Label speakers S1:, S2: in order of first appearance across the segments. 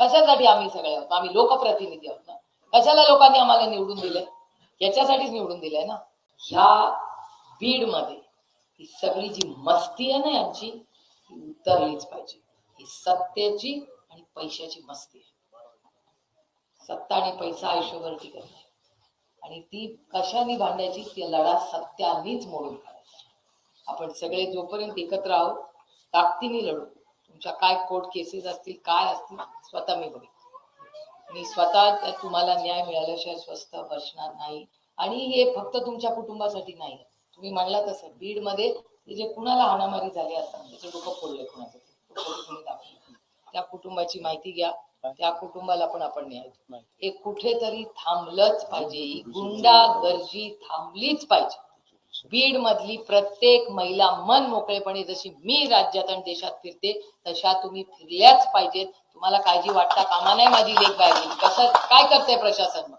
S1: कशासाठी आम्ही सगळे आहोत? आम्ही लोकप्रतिनिधी आहोत ना? कशाला लोकांनी आम्हाला निवडून दिलंय? याच्यासाठीच निवडून दिलंय ना? ह्या बीडमध्ये ही सगळी जी मस्ती आहे ना यांची ती उतरलीच पाहिजे. ही सत्तेची आणि पैशाची मस्ती आहे. सत्ता आणि पैसा आयुष्यभर टिकत नाही आणि ती कशाने भांडायची? ती लढा सत्यानीच मोडून काढायचा. आपण सगळे जोपर्यंत एकत्र आहोत ताकदीने लढू. तुमच्या काय कोर्ट केसेस असतील काय असतील स्वतः मी बघेन. मी स्वतः तुम्हाला न्याय मिळाल्याशिवाय स्वस्थ बसणार नाही. आणि हे फक्त तुमच्या कुटुंबासाठी नाही. तुम्ही म्हणला तसं बीडमध्ये जे कुणाला हाणामारी झाली आता त्याचं डोकं फोडलंय कुणाचं? त्या कुटुंबाची माहिती घ्या. त्या कुटुंबाला पण आपण न्याय हे कुठेतरी थांबलंच पाहिजे. गुंडा गर्जी थांबलीच पाहिजे. बीड मधली प्रत्येक महिला मन मोकळेपणे जशी मी राज्यात आणि देशात फिरते तशा तुम्ही फिरल्याच पाहिजेत. तुम्हाला काळजी वाटता कामा नाही माझी लेख बाहेर कसं काय करते प्रशासन मग?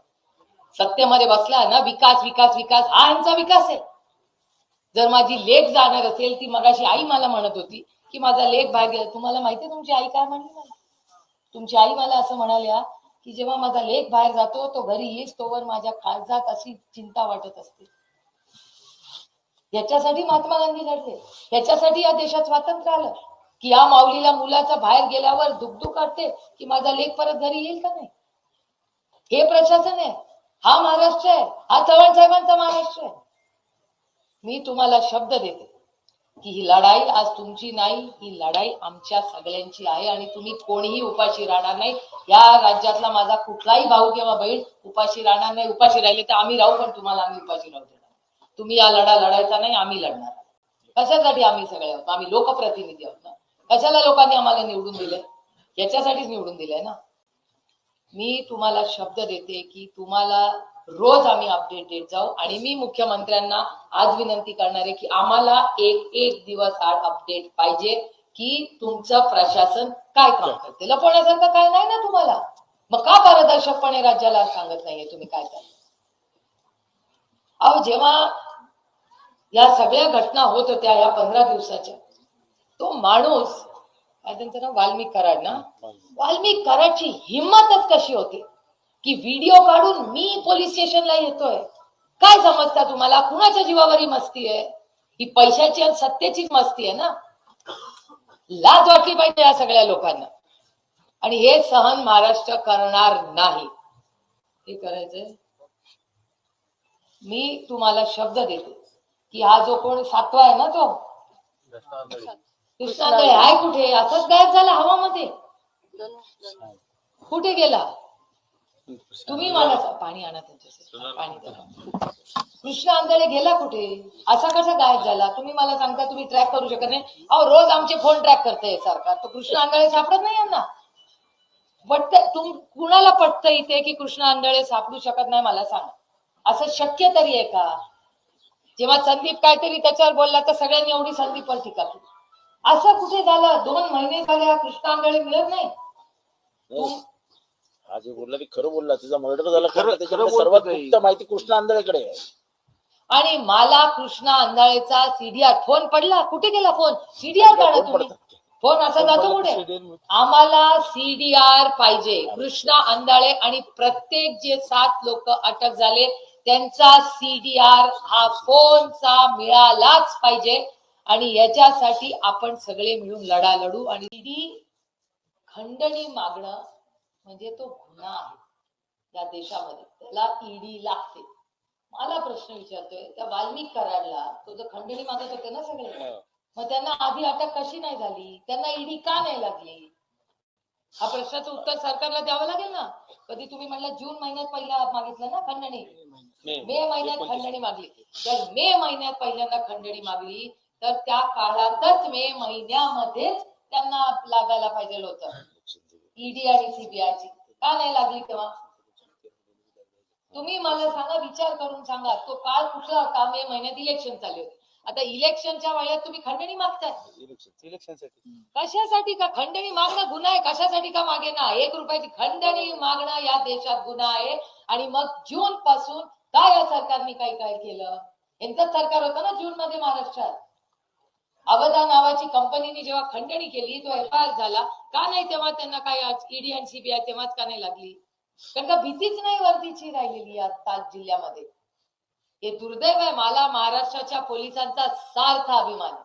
S1: सत्तेमध्ये बसला ना विकास विकास विकास. हा यांचा विकास आहे. जर माझी लेख जाणार असेल ती मगाशी आई मला म्हणत होती की माझा लेख बाहेर गेला. तुम्हाला माहितीये तुमची आई काय म्हणली मला? तुमची आई मला असं म्हणाल्या की जेव्हा माझा लेख बाहेर जातो तो घरी येईस तोवर माझ्या काळजात अशी चिंता वाटत असते. याच्यासाठी महात्मा गांधी लढले. याच्यासाठी या देशात स्वातंत्र्य आलं. की या माऊलीला मुलाचा बाहेर गेल्यावर दुखदुख काढते की माझा लेख परत घरी येईल का नाही? हे प्रशासन आहे. हा महाराष्ट्र आहे. हा चव्हाण साहेबांचा महाराष्ट्र आहे. मी तुम्हाला शब्द देते. की ही लढाई आज तुमची नाही ही लढाई आमच्या सगळ्यांची आहे आणि तुम्ही कोणीही उपाशी राहणार नाही. या राज्यातला माझा कुठलाही भाऊ किंवा बहीण उपाशी राहणार नाही उपाशी राहिले तर आम्ही राहू पण तुम्हाला आम्ही उपाशी राहू तुम्ही या लढा लढायचा नाही आम्ही लढणार. कशासाठी आम्ही सगळे आहोत? आम्ही लोकप्रतिनिधी आहोत ना? कशाला लोकांनी आम्हाला निवडून दिलंय? याच्यासाठीच निवडून दिलंय ना? मी तुम्हाला शब्द देते की तुम्हाला रोज आम्ही अपडेट देत जाऊ आणि मी मुख्यमंत्र्यांना आज विनंती करणार आहे की आम्हाला एक एक दिवस आड अपडेट पाहिजे की तुमचं प्रशासन काय काम करते? लपवण्यासारखं काय नाही ना तुम्हाला? मग का पारदर्शकपणे राज्याला सांगत नाहीये तुम्ही काय करता अहो जेव्हा या सगळ्या घटना होत होत्या या पंधरा दिवसाच्या. तो माणूस काय त्यांचं ना वाल्मिक कराड ना वाल्मिक कराडची हिंमतच कशी होती की व्हिडिओ काढून मी पोलीस स्टेशनला येतोय? काय समजता तुम्हाला? कुणाच्या जीवावर ही मस्ती आहे? ही पैशाची आणि सत्तेचीच मस्ती आहे ना? लाज वाटली पाहिजे या सगळ्या लोकांना. आणि हे सहन महाराष्ट्र करणार नाही. हे करायचंय. मी तुम्हाला शब्द देते. की हा जो कोण सातवा आहे ना तो? कृष्णाकडे आहे कुठे? असंच गायब झाला हवामध्ये. कुठे गेला? तुम्ही मला पाणी आणा त्यांच्यासाठी पाणी द्या. कृष्ण आंधळे गेला कुठे? असा कसा गायब झाला? तुम्ही मला सांगता तुम्ही ट्रॅक करू शकत नाही. अहो रोज आमचे फोन ट्रॅक करते सरकार तो कृष्ण आंधळे सापडत नाही यांना? पटत तुम कुणाला पटतं इथे की कृष्ण आंधळे सापडू शकत नाही? मला सांगा. असं शक्य तरी आहे का? जेव्हा संदीप काहीतरी त्याच्यावर बोलला तर सगळ्यांनी एवढी संदीपवर टीका केली असं कुठे झालं? दोन महिने झाले हा कृष्ण आंधळे मिळत नाही.
S2: हा. जे बोलला ते खरं बोलला तुझा मर्डर झाला.
S3: खरं-
S2: सर्वात. गुप्त माहिती कृष्ण आंधळेकडे आहे.
S1: आणि मला कृष्णा अंधाळेचा सीडीआर फोन पडला. कुठे गेला फोन? सीडीआर काढा
S2: फोन
S1: तुम्ही. फोन असा जातो कुठे? आम्हाला सीडीआर पाहिजे. कृष्णा अंधाळे आणि प्रत्येक जे सात लोक अटक झाले त्यांचा सीडीआर हा फोनचा मिळालाच पाहिजे. आणि याच्यासाठी आपण सगळे मिळून लढा लढू. आणि ईडी खंडणी मागणं म्हणजे तो गुन्हा आहे. या देशामध्ये. त्याला ईडी लागते. मला प्रश्न विचारतोय त्या वाल्मिक कराडला तो जर खंडणी मागत होते ना सगळे मग त्यांना आधी अटक कशी नाही झाली? त्यांना ईडी का नाही लागली? हा प्रश्नाचं उत्तर सरकारला द्यावं लागेल ना? कधी तुम्ही म्हणलं जून महिन्यात पहिला मागितलं ना खंडणी? मे महिन्यात खंडणी मागली. जर मे महिन्यात पहिल्यांदा खंडणी मागली तर त्या काळातच मे महिन्यामध्येच त्यांना लागायला पाहिजे होतं. ईडी आणि सीबीआयची का नाही लागली तेव्हा? तुम्ही मला सांगा विचार करून सांगा तो काळ कुठला? होता मे महिन्यात इलेक्शन चालू होते? आता इलेक्शनच्या वेळेत तुम्ही खंडणी मागताय.
S3: इलेक्शनसाठी
S1: कशासाठी का खंडणी मागणं गुन्हा आहे? कशासाठी का मागे ना? एक रुपयाची खंडणी मागणं या देशात गुन्हा आहे. आणि मग जून पासून काय या सरकारने काय काय केलं? यांचंच सरकार होतं ना जून मध्ये महाराष्ट्रात. अवधा नावाची कंपनीने जेव्हा खंडणी केली तो एफ आय आर झाला. का नाही तेव्हा त्यांना काय ईडी आणि सीबीआय तेव्हाच का नाही लागली? कारण का भीतीच नाही वर्दीची राहिलेली या ताज जिल्ह्यामध्ये. हे दुर्दैव आहे मला महाराष्ट्राच्या पोलिसांचा सार्थ अभिमान आहे.